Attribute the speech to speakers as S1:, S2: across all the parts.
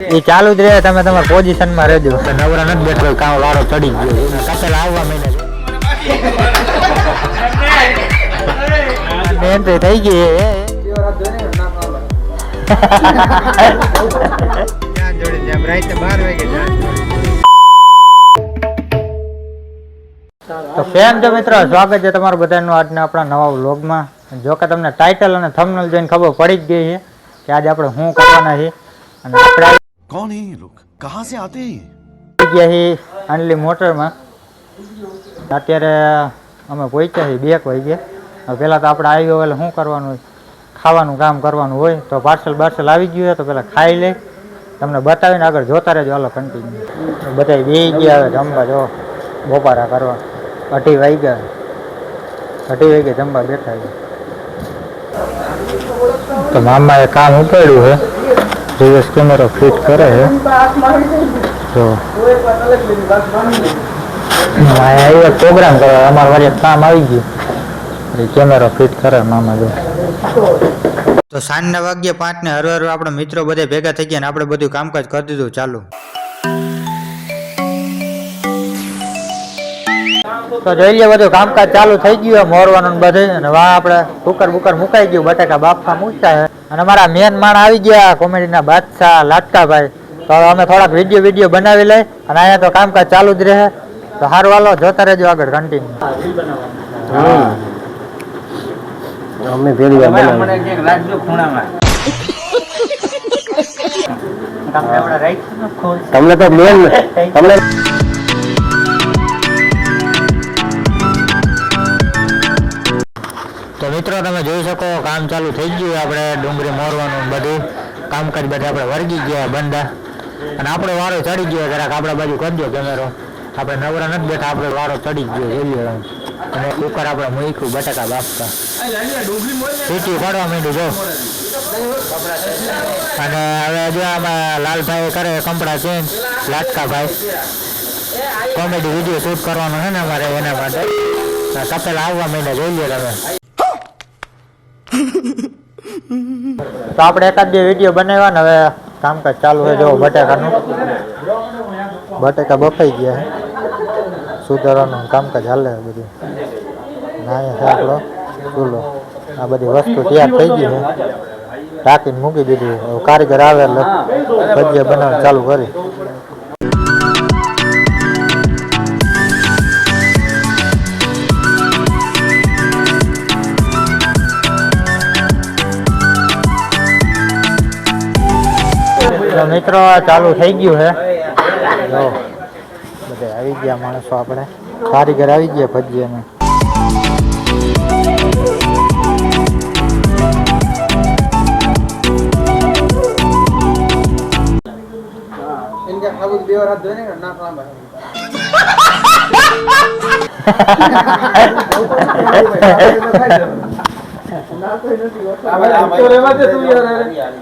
S1: એ ચાલુ જ રહે તમે તમારા પોઝિશનમાં રહેજો નવરા નથી બેઠો કામ વારો ચડી ગયો. કપેલા આવવા મહિને એન્ટ્રી થઈ ગઈ. તો કેમ છો મિત્રો સ્વાગત છે તમારું બધાનું આજના આપણા નવા વ્લોગમાં. જો કે તમને ટાઇટલ અને થંબનેલ જોઈને ખબર પડી જ ગઈ છે કે આજે આપણે શું કરવાના છે અને આપણે
S2: कौन है ये लोग कहाँ से आते हैं ये?
S1: આવી ગયા છીએ આંડલી મોટરમાં અત્યારે અમે પહોંચ્યા છીએ બે વાગે હવે પહેલાં તો આપણે આવ્યો એટલે શું કરવાનું હોય ખાવાનું કામ કરવાનું હોય તો પાર્સલ બાર્સલ આવી ગયું હોય તો પહેલાં ખાઈ લે તમને બતાવીને આગળ જોતા રહેજો હાલો કન્ટિન્યુ બધા બે ગયા હવે જમવા જો બપોરા કરવા અઢી વાગ્યા અઢી વાગે જમવા બેઠા છે તો મામાએ કામ ઉપાડ્યું છે રિવર્સ કેમેરો ફિટ કરે છે. તો અહીંયા પ્રોગ્રામ કરવા. અમારા વારે કામ આવી ગયું. કેમેરો ફિટ કરે મામા જો. તો સાંજના વાગ્યે પાંચ ને હર હર આપણા મિત્રો બધે ભેગા થઈ ગયા ને આપણે બધું કામકાજ કરી દીધું. ચાલુ. તો જોઈ લે બધું કામકાજ ચાલુ થઈ ગયું મોરવાનું બધું અને વાહ આપણે કુકર બુકર મુકાઈ ગયું બટાકા બાફા મૂકતા છે. અને અમારા મેન માણ આવી ગયા કોમેડીના બાદશાહ લાટકાભાઈ. તો હવે અમે થોડાક વીડિયો વીડિયો બનાવી લઈ અને અહીંયા તો કામકાજ ચાલુ જ રહે. તો સારું વાલો જોતા રહેજો આગળ કન્ટિન્યુ
S3: અમે પેલી વાર તમને તો મેન તમને
S1: મિત્રો, તમે જોઈ શકો, કામ ચાલુ થઈ ગયું આપણે ડુંગળી મોરવાનું બધું કામકાજ બધા આપણે વર્ગી ગયા બંધા. અને આપણો વારો ચડી ગયો જરાક આપણા બાજુ કરજો કેમેરો. આપણે નવરા નથી બેઠા, આપણે વારો ચડી ગયો જોઈ લો અને કુકર આપણે મૂક્યું, બટાકા બાફતા. સીટી પાડવા માંડ્યું, જો. અને હવે જો આમાં લાલભાઈ કરે કપડા change Latkabhai comedy video shoot કરવાનો છે ને અમારે એના માટે. તપેલા આવવા માંડ્યા, જોઈ લો તમે. તો આપણે એકાદ બે વીડિયો બનાવ્યા ને હવે કામકાજ ચાલુ છે જો બટેકાનું. બટેકા બફાઈ ગયા છે સુધારવાનું કામકાજ હાલે બધું. ને છે આપણો ચૂલો. આ બધી વસ્તુ તૈયાર થઈ ગઈ છે ટાંકીને મૂકી દીધી. કારીગર આવે એટલે ભજીયા બનાવવાનું ચાલુ કરી. તો મિત્રો ચાલુ થઈ ગયું છે. જો બધે આવી ગયા માણસો આપણે. કારીગર આવી ગયા ભજીયાને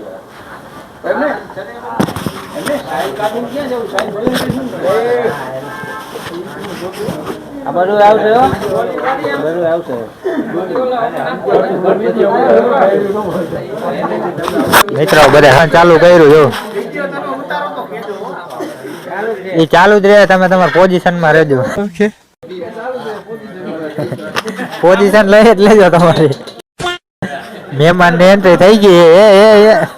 S1: મિત્રો બધા હા. ચાલુ કર્યું જો. એ ચાલુ જ રહે તમે તમારા પોઝિશનમાં રહેજો. પોઝિશન લઈ જ લેજો તમારી. મહેમાન ને એન્ટ્રી થઈ ગઈ એ એ.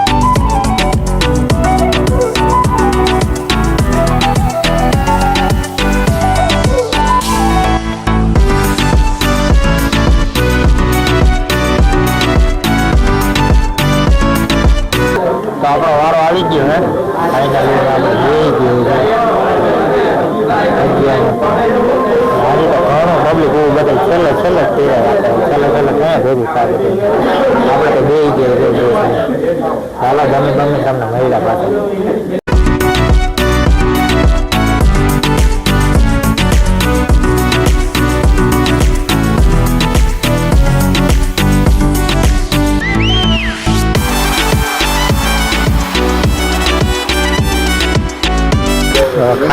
S1: આવી ગયો હે. ફાઇનલી આપણે જઈ ગયું છે. આજે તો ઘણું પબ્લિક એવું બધા છેલ્લે છેલ્લે જ રાખે છેલ્લે છેલ્લે ક્યાં ભેગું થાય આપણે તો બે ગયો છે ગમે ગમે તમને મળ્યા પાછા.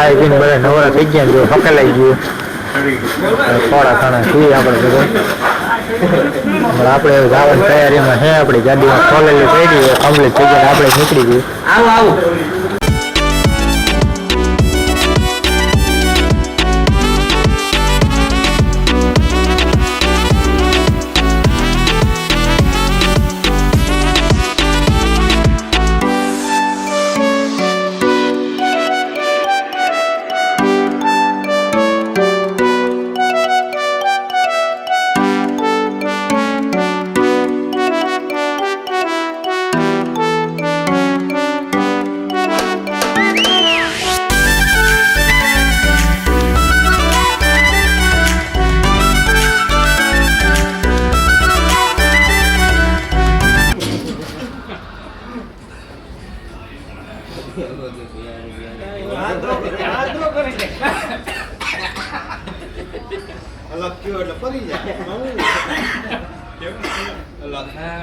S1: ખાઈ પીને બધા નવરા થઈ ગયા જો ફકેલાઈ ગયું. થોડા ખાણા છીએ આપણે બધું. પણ આપણે જવાની તૈયારીમાં છે આપણી ગાડીમાં ખોલેલી થઈ છે કમ્પ્લીટ થઈ ગયા આપણે નીકળી ગયું
S3: આવો આવો.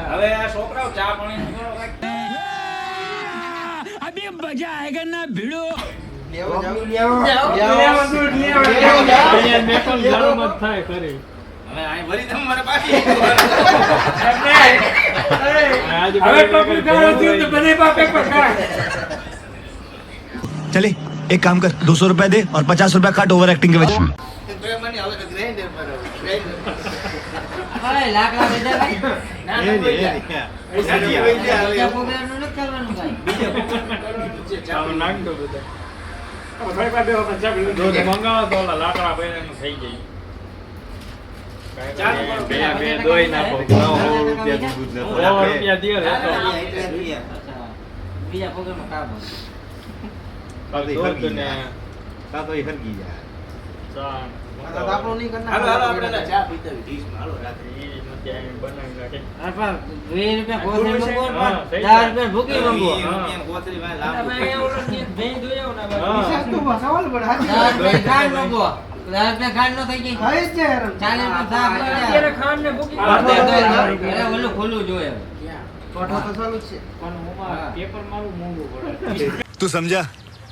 S4: હવે આ છોકરાઓ ચા પાણી હવે
S5: ટોપી તો બધે બાપે કાઢ.
S6: चले एक काम कर दो सौ रुपया दे और पचास रुपया काट ओवर एक्टिंग के वजह
S4: મને હવે તો ગ્રાઇન્ડર પર હવે, ગ્રાઇન્ડર.
S7: અરે લાકડા લીધા ભાઈ
S4: ના, ના, કોઈ જાય.
S7: બીજા પ્રોગ્રામનું નથી કરવાનું ભાઈ
S5: થોડીક વાર બેહો પછી ચા પી લો.
S8: મંગાવો તો ઓલા લાકડા બૈરાનું થઈ જાય
S4: ચા
S8: બે
S4: પીવો.
S8: બે દોઈ નાખો સો રૂપિયા દે રહેતો
S7: અચ્છા બીજા પ્રોગ્રામમાં કામ
S8: દૂધ ને ચા
S4: હાલો, હાલો, આપણે ના ચા પીતા હોય ડીશમાં. હાલો, રાત્રે.
S8: ઈ નથી આવી બનાવી નાખે
S7: અથવા વીસ રૂપિયા ભોસડી મંગવો
S8: હા, થઈ
S7: દસ
S8: જાય.
S4: થઈ
S7: ઓલો
S4: જાય.
S7: ને આ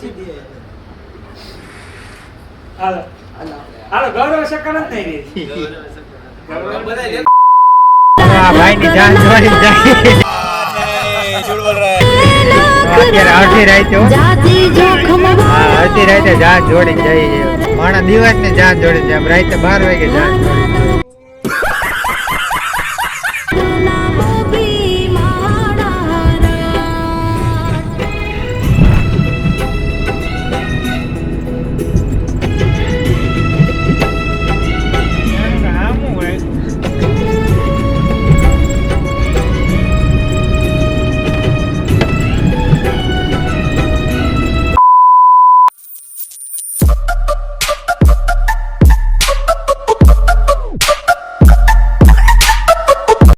S5: એટલે ઉપર હાલો હાલો ગૌરવ જ નહીં
S1: જાય અત્યારે અડધી રાતે અડધી રાતે જાન જોડી જાય માણા દિવસ ને જાન જોડી જાય રાતે બાર વાગે જાન જોડી